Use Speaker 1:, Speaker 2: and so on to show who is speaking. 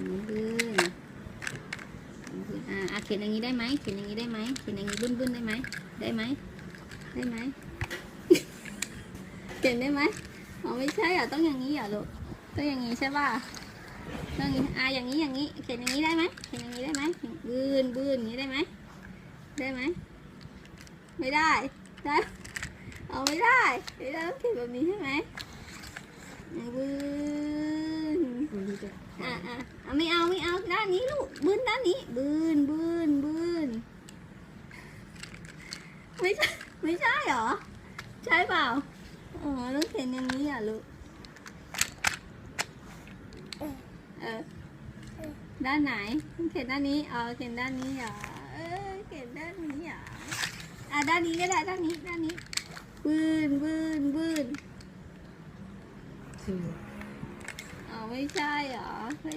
Speaker 1: นนี้บื้นอ่าเขียนอย่างนี้ได้ไหมเขียนอย่างนี้ได้ไหมเขียนอย่างนี้บึ้นบึ้นได้ไหมได้ไหมได้ไหมเขียนได้ไหมอ๋อไม่ใช่อะต้องอย่างนี้อะลูกต้องอย่างนี้ใช่ป่ะต้องอย่างนี้อะอย่างนี้อย่างนี้เขียนอย่างนี้ได้ไหมเขียนอย่างนี้ได้ไหมบื้นบื้นอย่างนี้ได้ไหมได้ไหมไม่ได้ได้เอาไม่ได้ไม่ได้ต้องเขียนแบบนี้ใช่ไหมอะบื้น อะอะอะไม่เอาไม่เอาด้านนี้ลูกบืนด้านนี้บืนบืนบืนไม่ใช่ไม่ใช่หรอ ใช่เปล่าอ๋อต้องเขียนอย่างนี้อะลูกเออด้านไหนต้องเขียนด้านนี้อ๋อเขียนด้านนี้เหรอเออเขียนด้านนี้เหรออะด้านนี้ก็ได้ด้านนี้ด้านนี้บืนบืนบืน
Speaker 2: คือ
Speaker 1: อ๋อไม่